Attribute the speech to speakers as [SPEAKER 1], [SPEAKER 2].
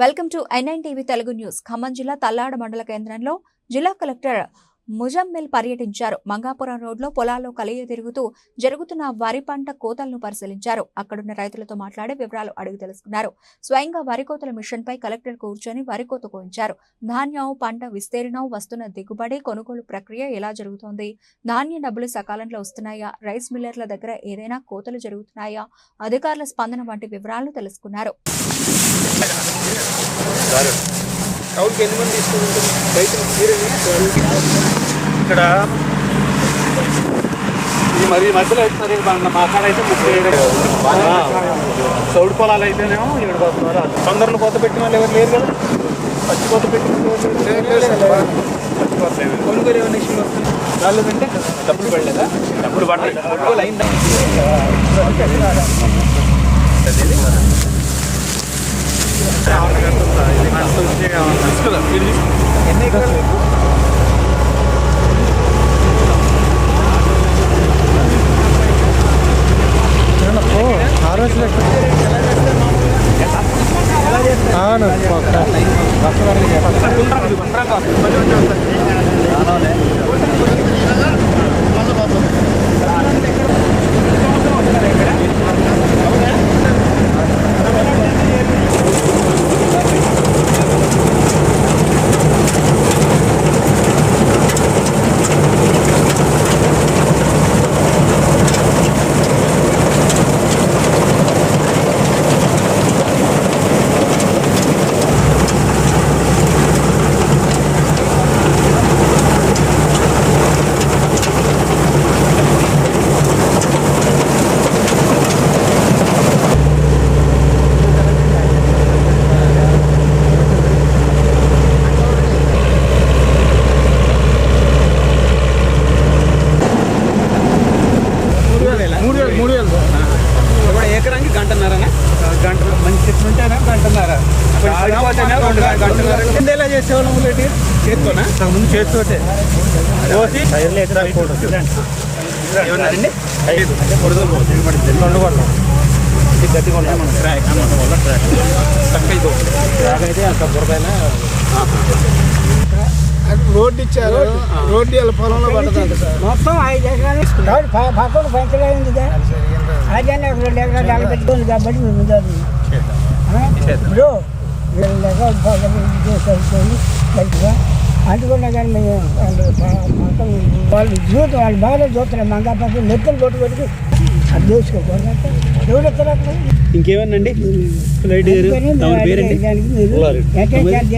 [SPEAKER 1] Welcome to ఎన్ఐన్ TV Telugu news. Khammam జిల్లా తల్లాడ మండల కేంద్రంలో జిల్లా కలెక్టర్ ముజమ్మిల్ పర్యటించారు. మంగాపురం రోడ్లో పొలాల్లో కలియ తిరుగుతూ జరుగుతున్న వరి పంట కోతలను పరిశీలించారు. అక్కడున్న రైతులతో మాట్లాడి వివరాలు అడిగి తెలుసుకున్నారు. స్వయంగా వరి కోతల మిషన్పై కలెక్టర్ కూర్చొని వరి కోత కోయించారు. ధాన్యం పంట విస్తీర్ణం వస్తున్న దిగుబడి కొనుగోలు ప్రక్రియ ఎలా జరుగుతోంది? ధాన్యం డబ్బులు సకాలంలో వస్తున్నాయా? రైస్ మిల్లర్ల దగ్గర ఏదైనా కోతలు జరుగుతున్నాయా? అధికారుల స్పందన వంటి వివరాలు తెలుసుకున్నారు.
[SPEAKER 2] కౌలుకి ఎన్ని మంది తీసుకుంటుంది? మీరేనా?
[SPEAKER 3] ఇక్కడ ఈ మరి మధ్యలో అయితే మన మా కాడ అయితే ముప్పై ఏడు. చౌడు పొలాలు అయితేనేమో ఏడు వస్తున్నారు
[SPEAKER 2] తొందరలో కొత్త పెట్టిన వాళ్ళు ఎవరు లేరు కదా? పచ్చి కొత్త పెట్టిన.
[SPEAKER 3] పచ్చి కొత్త లేదు.
[SPEAKER 2] కొనుగోలు ఏమైనా ఇష్యూలు వస్తుంది? రాలేదంటే డబ్బులు పడలేదా?
[SPEAKER 3] డబ్బులు పడ్డాయి
[SPEAKER 2] కొనుగోలు అయిందా తీసుకురా, మీరు తీసుకో. ఎన్ని ఎకరాలు మీకు?
[SPEAKER 3] ఉంటేనే గంటన్నారా.
[SPEAKER 2] గంటన్నర. చేసేవాళ్ళం చేత్తోనా?
[SPEAKER 3] ముందు చేతితోటే.
[SPEAKER 2] కోసి ఏమన్నారండి?
[SPEAKER 3] రెండు కొట్టాం ఇది గట్టి కొట్టాం మనం ట్రాక్ అన్నమాట వల్ల ట్రాక్
[SPEAKER 2] తక్కువ ఇది ఒకటి.
[SPEAKER 3] ట్రాక్ అయితే అంత బురదైనా
[SPEAKER 4] రోడ్డు ఇచ్చారు. రోడ్డు. వాళ్ళ పొలంలో సార్.
[SPEAKER 5] మొత్తం ఐదు ఎకరాలు పక్కన పంచగా ఉంది అదే రెండు ఎకరాలు అగబెట్టుకుంది కాబట్టి మేము ముందు ఇప్పుడు పక్కన చేసుకొని మంచిగా కానీ మేము వాళ్ళు పక్కన వాళ్ళు జీవితం వాళ్ళు బాగా చూస్తున్నారు. మంగా పక్కన నెప్పులు కొట్టు కొట్టుకు అది చేసుకోకూడదు ఎవరు
[SPEAKER 2] ఇంకేమన్నండి? లైట్ గారు